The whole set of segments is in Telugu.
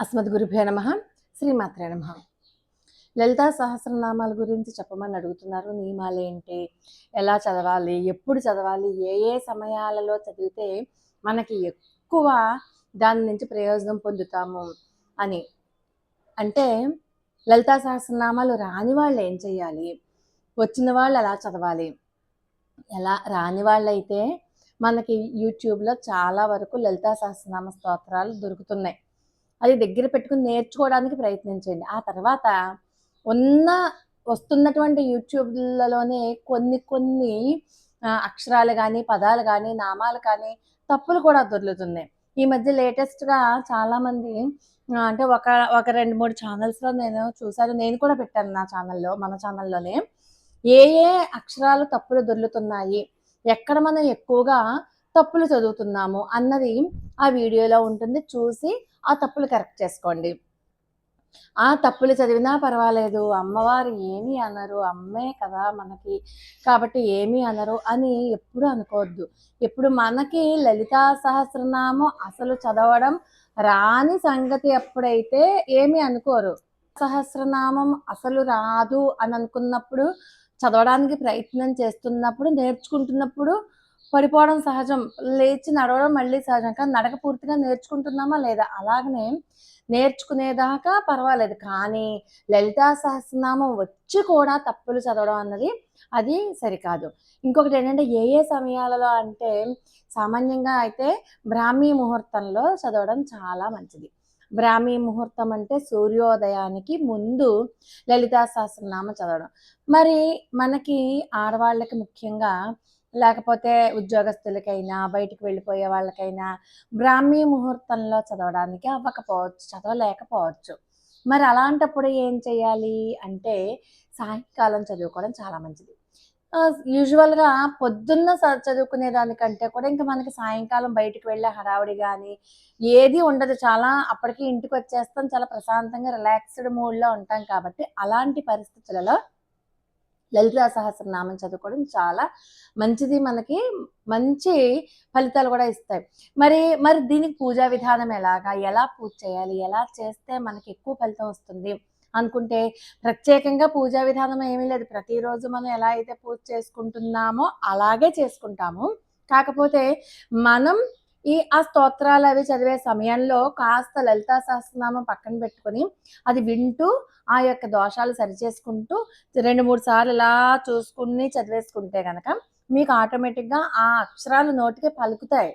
అస్మద్గురుభ్యో నమ. శ్రీమాత్రే నమ. లలితా సహస్రనామాల గురించి చెప్పమని అడుగుతున్నారు. నియమాలు ఏంటి? ఎలా చదవాలి? ఎప్పుడు చదవాలి? ఏ ఏ సమయాలలో చదివితే మనకి ఎక్కువ దాని నుంచి ప్రయోజనం పొందుతాము అని. అంటే లలితా సహస్రనామాలు రాని వాళ్ళు ఏం చేయాలి వచ్చిన వాళ్ళు ఎలా చదవాలి? ఎలా రాని వాళ్ళైతే మనకి యూట్యూబ్లో చాలా వరకు లలితా సహస్రనామ స్తోత్రాలు దొరుకుతున్నాయి. అది దగ్గర పెట్టుకుని నేర్చుకోవడానికి ప్రయత్నించండి. ఆ తర్వాత ఉన్న వస్తున్నటువంటి యూట్యూబ్లలోనే కొన్ని కొన్ని అక్షరాలు కానీ పదాలు కానీ నామాలు కానీ తప్పులు కూడా దొరుకుతున్నాయి ఈ మధ్య లేటెస్ట్గా చాలామంది అంటే ఒక ఒక రెండు మూడు ఛానల్స్లో నేను చూశాను. నేను కూడా పెట్టాను నా ఛానల్లో మన ఛానల్లోనే. ఏ ఏ అక్షరాలు తప్పులు దొర్లుతున్నాయి? ఎక్కడ మనం ఎక్కువగా తప్పులు చదువుతున్నాము? అన్నది ఆ వీడియోలో ఉంటుంది. చూసి ఆ తప్పులు కరెక్ట్ చేసుకోండి. ఆ తప్పులు చదివినా పర్వాలేదు. అమ్మవారు ఏమీ అనరు. అమ్మే కదా మనకి. కాబట్టి ఏమీ అనరు అని ఎప్పుడు అనుకోవద్దు. ఇప్పుడు మనకి లలితా సహస్రనామం అసలు చదవడం రాని సంగతి ఎప్పుడైతే ఏమీ అనుకోరు. సహస్రనామం అసలు రాదు అని అనుకున్నప్పుడు చదవడానికి ప్రయత్నం చేస్తున్నప్పుడు నేర్చుకుంటున్నప్పుడు పడిపోవడం సహజం. లేచి నడవడం మళ్ళీ సహజం. కానీ నడక పూర్తిగా నేర్చుకుంటున్నామా లేదా? అలాగనే నేర్చుకునేదాకా పర్వాలేదు. కానీ లలితా సహస్రనామం వచ్చి కూడా తప్పులు చదవడం అన్నది అది సరికాదు. ఇంకొకటి ఏంటంటే ఏ ఏ సమయాలలో అంటే సామాన్యంగా అయితే బ్రాహ్మీ ముహూర్తంలో చదవడం చాలా మంచిది. బ్రాహ్మీ ముహూర్తం అంటే సూర్యోదయానికి ముందు లలితా సహస్రనామ చదవడం. మరి మనకి ఆడవాళ్ళకి ముఖ్యంగా లేకపోతే ఉద్యోగస్తులకైనా బయటికి వెళ్ళిపోయే వాళ్ళకైనా బ్రాహ్మీ ముహూర్తంలో చదవడానికి అవ్వకపోవచ్చు చదవలేకపోవచ్చు. మరి అలాంటప్పుడు ఏం చేయాలి అంటే సాయంకాలం చదువుకోవడం చాలా మంచిది. యూజువల్గా పొద్దున్న చదువుకునే దానికంటే కూడా ఇంకా మనకి సాయంకాలం బయటకు వెళ్ళే హడావుడి కానీ ఏది ఉండదు. చాలా అప్పటికి ఇంటికి వచ్చేస్తాం. చాలా ప్రశాంతంగా రిలాక్స్డ్ మూడ్లో ఉంటాం కాబట్టి అలాంటి పరిస్థితులలో లలితా సహస్రనామం చదువుకోవడం చాలా మంచిది. మనకి మంచి ఫలితాలు కూడా ఇస్తాయి. మరి మరి దీనికి పూజా విధానం ఎలాగా? ఎలా పూజ చేయాలి? ఎలా చేస్తే మనకి ఎక్కువ ఫలితం వస్తుంది? అనుకుంటే ప్రత్యేకంగా పూజా విధానం ఏమీ లేదు. ప్రతిరోజు మనం ఎలా అయితే పూజ చేసుకుంటున్నామో అలాగే చేసుకుంటాము. కాకపోతే మనం ఈ ఆ స్తోత్రాలు అవి చదివే సమయంలో కాస్త లలితా సహస్రనామం పక్కన పెట్టుకొని అది వింటూ ఆ యొక్క దోషాలు సరిచేసుకుంటూ రెండు మూడు సార్లు ఇలా చూసుకుని చదివేసుకుంటే కనుక మీకు ఆటోమేటిక్గా ఆ అక్షరాలు నోటికి పలుకుతాయి.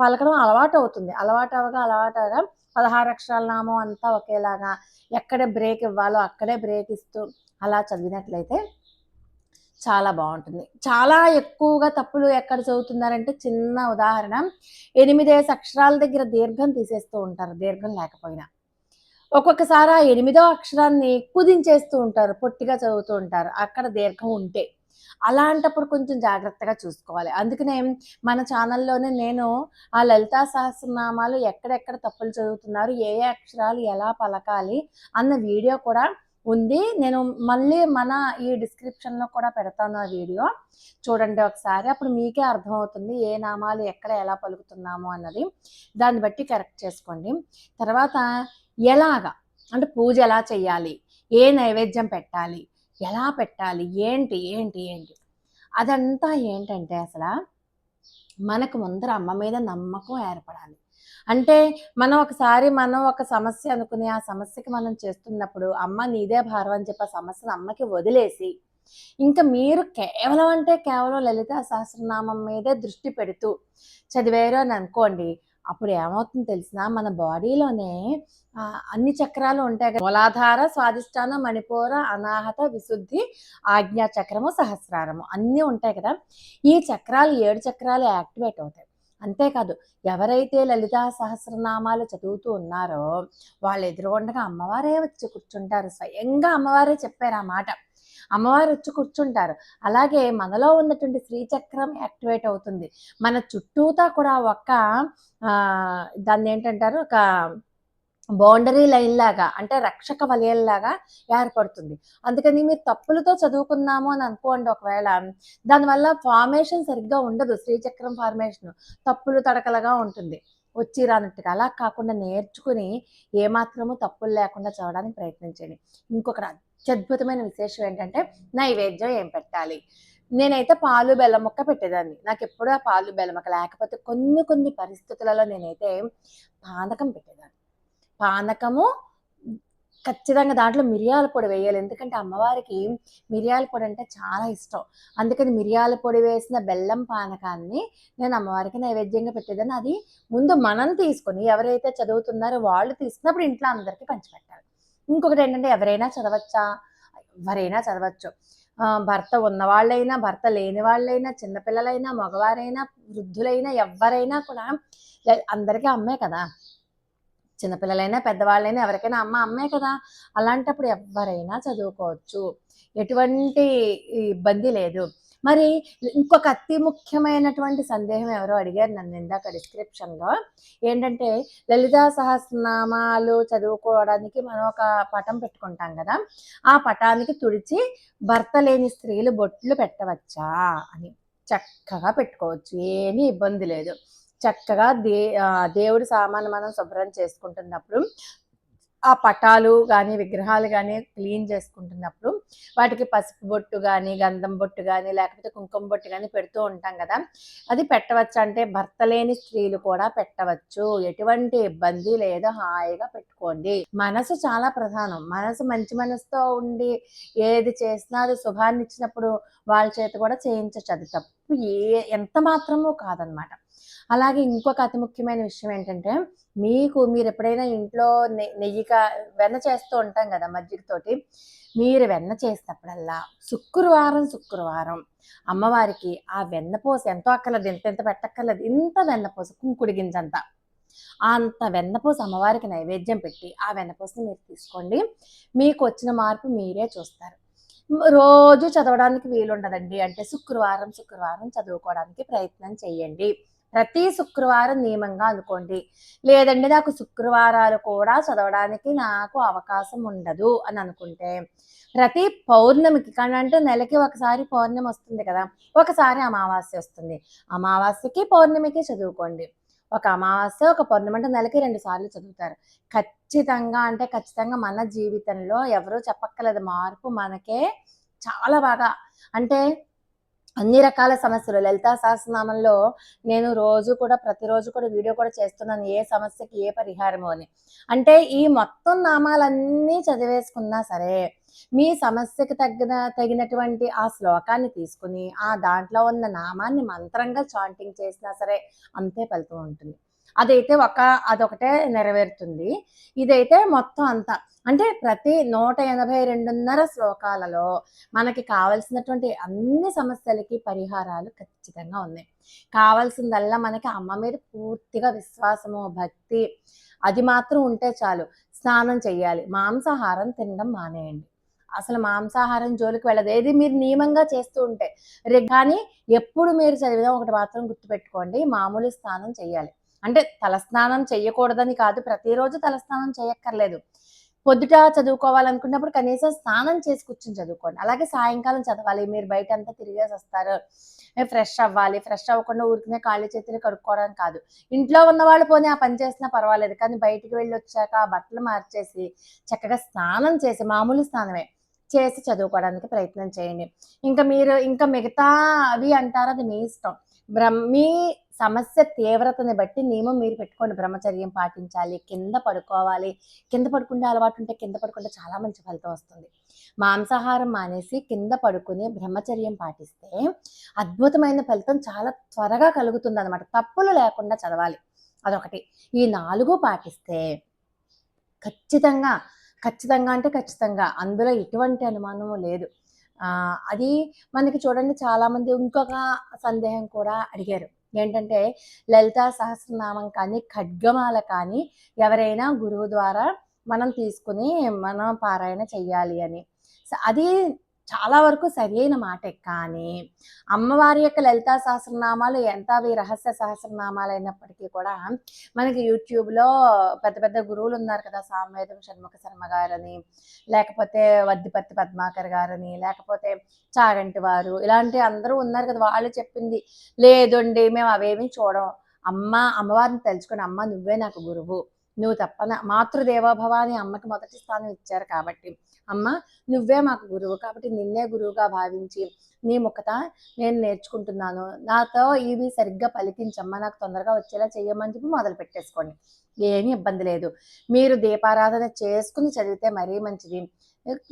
పలకడం అలవాటు అవుతుంది. అలవాటు అవగా అలవాటు అవగా పదహారు అక్షరాల నామం అంతా ఒకేలాగా ఎక్కడ బ్రేక్ ఇవ్వాలో అక్కడే బ్రేక్ ఇస్తూ అలా చదివినట్లయితే చాలా బాగుంటుంది. చాలా ఎక్కువగా తప్పులు ఎక్కడ చదువుతున్నారంటే చిన్న ఉదాహరణ ఎనిమిదేసి అక్షరాల దగ్గర దీర్ఘం తీసేస్తూ ఉంటారు దీర్ఘం లేకపోయినా. ఒక్కొక్కసారి ఆ ఎనిమిదో అక్షరాన్ని కుదించేస్తూ ఉంటారు పొట్టిగా చదువుతూ ఉంటారు అక్కడ దీర్ఘం ఉంటే. అలాంటప్పుడు కొంచెం జాగ్రత్తగా చూసుకోవాలి. అందుకనే మన ఛానల్లోనే నేను ఆ లలితా సహస్రనామాలు ఎక్కడెక్కడ తప్పులు చదువుతున్నారు ఏ ఏ అక్షరాలు ఎలా పలకాలి అన్న వీడియో కూడా ఉంది. నేను మళ్ళీ మన ఈ డిస్క్రిప్షన్లో కూడా పెడతాను ఆ వీడియో. చూడండి ఒకసారి. అప్పుడు మీకే అర్థమవుతుంది ఏ నామాలు ఎక్కడ ఎలా పలుకుతున్నాము అన్నది. దాన్ని బట్టి కరెక్ట్ చేసుకోండి. తర్వాత ఎలాగా? అంటే పూజ ఎలా చేయాలి? ఏ నైవేద్యం పెట్టాలి? ఎలా పెట్టాలి? ఏంటి? ఏంటి? ఏంటి? అదంతా ఏంటంటే అసలు మనకు ముందర అమ్మ మీద నమ్మకం ఏర్పడాలి. అంటే మనం ఒకసారి మనం ఒక సమస్య అనుకుని ఆ సమస్యకి మనం చేస్తున్నప్పుడు అమ్మ నీదే భారం అని చెప్పి ఆ సమస్యను అమ్మకి వదిలేసి ఇంకా మీరు కేవలం అంటే కేవలం లలిత సహస్రనామం మీదే దృష్టి పెడుతూ చదివారు అని అనుకోండి అప్పుడు ఏమవుతుందో తెలిసిన మన బాడీలోనే అన్ని చక్రాలు ఉంటాయి కదా. మూలాధార స్వాదిష్టాన మణిపూర అనాహత విశుద్ధి ఆజ్ఞా చక్రము సహస్రారము అన్నీ ఉంటాయి కదా. ఈ చక్రాలు ఏడు చక్రాలు యాక్టివేట్ అవుతాయి. అంతేకాదు ఎవరైతే లలితా సహస్రనామాలు చదువుతూ ఉన్నారో వాళ్ళు ఎదురుగుండగా అమ్మవారే వచ్చి కూర్చుంటారు. స్వయంగా అమ్మవారే చెప్పారు ఆ మాట. అమ్మవారు వచ్చి కూర్చుంటారు. అలాగే మనలో ఉన్నటువంటి శ్రీచక్రం యాక్టివేట్ అవుతుంది. మన చుట్టూతా కూడా ఒక దాన్ని ఏంటంటారు? ఒక బౌండరీ లైన్ లాగా అంటే రక్షక వలయం లాగా ఏర్పడుతుంది. అందుకని మీరు తప్పులతో చదువుకున్నాము అని అనుకోండి ఒకవేళ దానివల్ల ఫార్మేషన్ సరిగ్గా ఉండదు శ్రీచక్రం ఫార్మేషన్ తప్పులు తడకలుగా ఉంటుంది. వచ్చి రానట్టుగా అలా కాకుండా నేర్చుకుని ఏమాత్రము తప్పులు లేకుండా చదవడానికి ప్రయత్నించండి ఇంకొక అత్యద్భుతమైన విశేషం ఏంటంటే నైవేద్యం ఏం పెట్టాలి? నేనైతే పాలు బెల్లం ముక్క పెట్టేదాన్ని. నాకు ఎప్పుడూ ఆ పాలు బెల్లం ముక్క లేకపోతే కొన్ని కొన్ని పరిస్థితులలో నేనైతే పానకం పెట్టేదాన్ని. పానకము ఖచ్చితంగా దాంట్లో మిరియాల పొడి వేయాలి. ఎందుకంటే అమ్మవారికి మిరియాల పొడి అంటే చాలా ఇష్టం. అందుకని మిరియాల పొడి వేసిన బెల్లం పానకాన్ని నేను అమ్మవారికి నైవేద్యంగా పెట్టేదాన్ని. అది ముందు మనం తీసుకొని ఎవరైతే చదువుతున్నారో వాళ్ళు తీసుకున్నప్పుడు ఇంట్లో అందరికీ పంచిపెట్టాలి. ఇంకొకటి ఏంటంటే ఎవరైనా చదవచ్చా? ఎవరైనా చదవచ్చు. భర్త ఉన్నవాళ్ళైనా భర్త లేని వాళ్ళైనా చిన్నపిల్లలైనా మగవారైనా వృద్ధులైనా ఎవరైనా కూడా అందరికీ అమ్మే కదా. చిన్నపిల్లలైనా పెద్దవాళ్ళైనా ఎవరికైనా అమ్మ అమ్మే కదా. అలాంటప్పుడు ఎవరైనా చదువుకోవచ్చు. ఎటువంటి ఇబ్బంది లేదు. మరి ఇంకొక అతి ముఖ్యమైనటువంటి సందేహం ఎవరో అడిగారు నన్ను ఇందాక డిస్క్రిప్షన్లో. ఏంటంటే లలితా సహస్రనామాలు చదువుకోవడానికి మనం ఒక పటం పెట్టుకుంటాం కదా. ఆ పటానికి తుడిచి భర్త లేని స్త్రీలు బొట్లు పెట్టవచ్చా అని చక్కగా పెట్టుకోవచ్చు. ఏమీ ఇబ్బంది లేదు. చక్కగా దే ఆ, దేవుడి సామాను మనం శుభ్రం చేసుకుంటున్నప్పుడు ఆ పటాలు కానీ విగ్రహాలు కానీ క్లీన్ చేసుకుంటున్నప్పుడు వాటికి పసుపు బొట్టు కానీ గంధం బొట్టు కానీ లేకపోతే కుంకుమ బొట్టు కానీ పెడుతూ ఉంటాం కదా. అది పెట్టవచ్చు అంటే భర్త లేని స్త్రీలు కూడా పెట్టవచ్చు. ఎటువంటి ఇబ్బంది లేదు హాయిగా పెట్టుకోండి. మనసు చాలా ప్రధానం. మనసు మంచి మనసుతో ఉండి ఏది చేసినా అది శుభాన్ని ఇచ్చినప్పుడు వాళ్ళ చేత కూడా చేయించచ్చు. అది తప్పు ఏ ఎంత మాత్రమూ కాదనమాట. అలాగే ఇంకొక అతి ముఖ్యమైన విషయం ఏంటంటే మీకు మీరు ఎప్పుడైనా ఇంట్లో నెయ్యి వెన్న చేస్తూ ఉంటాం కదా మజ్జిగతోటి మీరు వెన్న చేసినప్పుడల్లా శుక్రవారం శుక్రవారం అమ్మవారికి ఆ వెన్నపూస ఎంతో అక్కర్లేదు ఎంత ఎంత పెట్టక్కర్లేదు ఇంత వెన్నపూస కుంకుడి గింజంత అంత వెన్నపూస అమ్మవారికి నైవేద్యం పెట్టి ఆ వెన్నపూసని మీరు తీసుకోండి. మీకు వచ్చిన మార్పు మీరే చూస్తారు. రోజు చదవడానికి వీలుండదండి. అంటే శుక్రవారం శుక్రవారం చదువుకోవడానికి ప్రయత్నం చేయండి. ప్రతి శుక్రవారం నియమంగా అనుకోండి. లేదండి నాకు శుక్రవారాలు కూడా చదవడానికి నాకు అవకాశం ఉండదు అని అనుకుంటే ప్రతి పౌర్ణమికి కానీ అంటే నెలకి ఒకసారి పౌర్ణమి వస్తుంది కదా ఒకసారి అమావాస్య వస్తుంది. అమావాస్యకి పౌర్ణమికి చదువుకోండి. ఒక అమావాస్య ఒక పౌర్ణమి అంటే నెలకి రెండు సార్లు చదువుతారు. ఖచ్చితంగా అంటే ఖచ్చితంగా మన జీవితంలో ఎవరూ చెప్పక్కలేదు మార్పు మనకే చాలా బాగా అంటే అన్ని రకాల సమస్యలు. లలితా సహస్రనామంలో నేను రోజు కూడా ప్రతిరోజు కూడా వీడియో కూడా చేస్తున్నాను ఏ సమస్యకి ఏ పరిహారము అని. అంటే ఈ మొత్తం నామాలన్నీ చదివేసుకున్నా సరే మీ సమస్యకి తగిన తగినటువంటి ఆ శ్లోకాన్ని తీసుకుని ఆ దాంట్లో ఉన్న నామాన్ని మంత్రంగా చాంటింగ్ చేసినా సరే అంతే ఫలితం ఉంటుంది. అదైతే ఒక అదొకటే నెరవేరుతుంది. ఇదైతే మొత్తం అంతా అంటే ప్రతి నూట ఎనభై రెండున్నర శ్లోకాలలో మనకి కావలసినటువంటి అన్ని సమస్యలకి పరిహారాలు ఖచ్చితంగా ఉన్నాయి. కావాల్సిందల్లా మనకి అమ్మ మీద పూర్తిగా విశ్వాసము భక్తి అది మాత్రం ఉంటే చాలు స్నానం చేయాలి మాంసాహారం తినడం మానేయండి. అసలు మాంసాహారం జోలికి వెళ్ళదు. ఏది మీరు నియమంగా చేస్తూ ఉంటే రే కానీ ఎప్పుడు మీరు చదివినా ఒకటి మాత్రం గుర్తుపెట్టుకోండి మామూలు స్నానం చేయాలి అంటే తలస్నానం చేయకూడదని కాదు ప్రతిరోజు తలస్నానం చేయక్కర్లేదు పొద్దుట చదువుకోవాలనుకున్నప్పుడు కనీసం స్నానం చేసి కూర్చొని చదువుకోండి. అలాగే సాయంకాలం చదవాలి. మీరు బయట అంతా తిరిగేసి వస్తారు. ఫ్రెష్ అవ్వాలి. ఫ్రెష్ అవ్వకుండా ఊరికనే కాళ్ళు చేతులు కడుక్కోవడం కాదు. ఇంట్లో ఉన్న వాళ్ళు పోనీ ఆ పని చేసినా పర్వాలేదు. కానీ బయటికి వెళ్ళి వచ్చాక ఆ బట్టలు మార్చేసి చక్కగా స్నానం చేసి మామూలు స్నానమే చేసి చదువుకోవడానికి ప్రయత్నం చేయండి. ఇంకా మీరు ఇంకా మిగతా అవి అంటారు అది మీ ఇష్టం. బ్రహ్మీ సమస్య తీవ్రతని బట్టి నియమం మీరు పెట్టుకోండి. బ్రహ్మచర్యం పాటించాలి. కింద పడుకోవాలి. కింద పడుకుంటే అలవాటు ఉంటే కింద పడుకుంటే చాలా మంచి ఫలితం వస్తుంది. మాంసాహారం మానేసి కింద పడుకుని బ్రహ్మచర్యం పాటిస్తే అద్భుతమైన ఫలితం చాలా త్వరగా కలుగుతుంది అనమాట తప్పులు లేకుండా చదవాలి. అదొకటి. ఈ నాలుగు పాటిస్తే ఖచ్చితంగా ఖచ్చితంగా అంటే ఖచ్చితంగా అందులో ఎటువంటి అనుమానము లేదు. అది మనకి చూడండి చాలామంది ఇంకొక సందేహం కూడా అడిగారు. ఏంటంటే లలితా సహస్రనామం కానీ ఖడ్గమాల కానీ ఎవరైనా గురువు ద్వారా మనం తీసుకుని మనం పారాయణ చెయ్యాలి అని. అది చాలా వరకు సరైన మాటే. కానీ అమ్మవారి యొక్క లలితా సహస్రనామాలు ఎంత అవి రహస్య సహస్రనామాలు అయినప్పటికీ కూడా మనకి యూట్యూబ్లో పెద్ద పెద్ద గురువులు ఉన్నారు కదా సామవేదం షణ్ముఖ శర్మ గారని లేకపోతే వద్దిపత్తి పద్మాకర్ గారని లేకపోతే చాగంటి వారు ఇలాంటి అందరూ ఉన్నారు కదా వాళ్ళు చెప్పింది. లేదండి మేము అవేమీ చూడం. అమ్మ అమ్మవారిని తెలుసుకొని అమ్మ నువ్వే నాకు గురువు. నువ్వు తప్పన. నా- మాతృదేవోభవ అని అమ్మకి మొదటి స్థానం ఇచ్చారు కాబట్టి. అమ్మ నువ్వే మాకు గురువు కాబట్టి నిన్నే గురువుగా భావించి నీ ముఖత నేను నేర్చుకుంటున్నాను. నాతో ఇవి సరిగ్గా పలికించమ్మా. నాకు తొందరగా వచ్చేలా చెయ్యమని చెప్పి మొదలు పెట్టేసుకోండి. ఏమీ ఇబ్బంది లేదు. మీరు దీపారాధన చేసుకుని చదివితే మరీ మంచిది.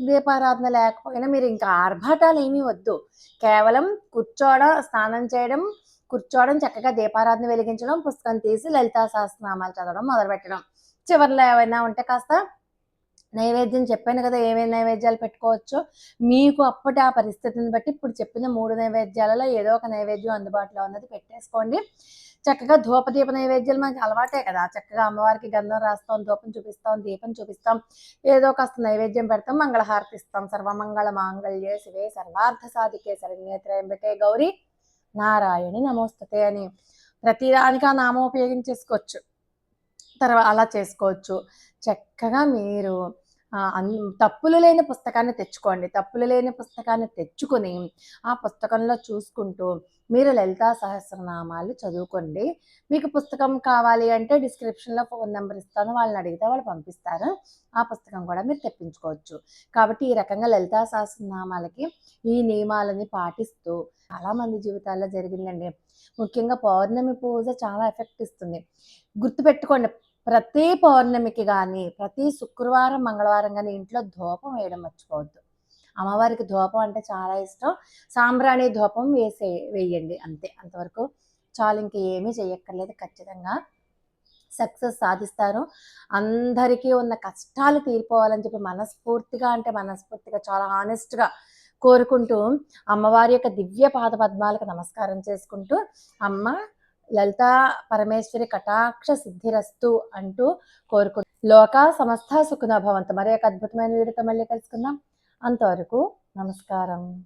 దీపారాధన లేకపోయినా మీరు ఇంకా ఆర్భాటాలు ఏమీ వద్దు. కేవలం కూర్చోవడం స్నానం చేయడం కూర్చోవడం చక్కగా దీపారాధన వెలిగించడం పుస్తకం తీసి లలితా సహస్రనామాలు చదవడం మొదలుపెట్టడం. చివరిలో ఏమైనా ఉంటే కాస్త నైవేద్యం చెప్పాను కదా ఏమేమి నైవేద్యాలు పెట్టుకోవచ్చో మీకు అప్పటి ఆ పరిస్థితిని బట్టి ఇప్పుడు చెప్పిన మూడు నైవేద్యాలలో ఏదో ఒక నైవేద్యం అందుబాటులో ఉన్నది పెట్టేసుకోండి. చక్కగా ధూపదీప నైవేద్యాలు మనకి అలవాటే కదా చక్కగా అమ్మవారికి గంధం రాస్తాం ధూపం చూపిస్తాం దీపం చూపిస్తాం ఏదో కాస్త నైవేద్యం పెడతాం మంగళహారతి ఇస్తాం సర్వమంగళ మాంగళ్యే శివే సర్వార్థ సాధికే శరణ్యేత్రయంబకే గౌరీ నారాయణి నమోస్తతే అని ప్రతిదానికి ఆ నామం ఉపయోగించేసుకోవచ్చు తర్వాత అలా చేసుకోవచ్చు. చక్కగా మీరు అన్- తప్పులు లేని పుస్తకాన్ని తెచ్చుకోండి. తప్పులు లేని పుస్తకాన్ని తెచ్చుకొని ఆ పుస్తకంలో చూసుకుంటూ మీరు లలితా సహస్రనామాలు చదువుకోండి. మీకు పుస్తకం కావాలి అంటే డిస్క్రిప్షన్లో ఫోన్ నెంబర్ ఇస్తాను. వాళ్ళని అడిగితే వాళ్ళు పంపిస్తారు. ఆ పుస్తకం కూడా మీరు తెప్పించుకోవచ్చు. కాబట్టి ఈ రకంగా లలితా సహస్రనామాలకి ఈ నియమాలని పాటిస్తూ చాలామంది జీవితాల్లో జరిగిందండి. ముఖ్యంగా పౌర్ణమి పూజ చాలా ఎఫెక్ట్ ఇస్తుంది. గుర్తుపెట్టుకోండి ప్రతి పౌర్ణమికి కానీ ప్రతి శుక్రవారం మంగళవారం కానీ ఇంట్లో ధూపం వేయడం మర్చిపోవద్దు. అమ్మవారికి ధూపం అంటే చాలా ఇష్టం. సాంబ్రాణి ధూపం వేసే వేయండి అంతే. అంతవరకు చాలు ఇంక ఏమీ చేయక్కర్లేదు. ఖచ్చితంగా సక్సెస్ సాధిస్తారు. అందరికీ ఉన్న కష్టాలు తీరిపోవాలని చెప్పి మనస్ఫూర్తిగా అంటే మనస్ఫూర్తిగా చాలా ఆనెస్ట్గా కోరుకుంటూ అమ్మవారి యొక్క దివ్య పాద పద్మాలకు నమస్కారం చేసుకుంటూ అమ్మ లలితా పరమేశ్వరి కటాక్ష సిద్ధిరస్తు అంటూ కోరుకుంది లోక సమస్త సుఖన భవంతు. మరి ఒక అద్భుతమైన వీడితో మళ్ళీ కలుసుకుందాం. అంతవరకు నమస్కారం.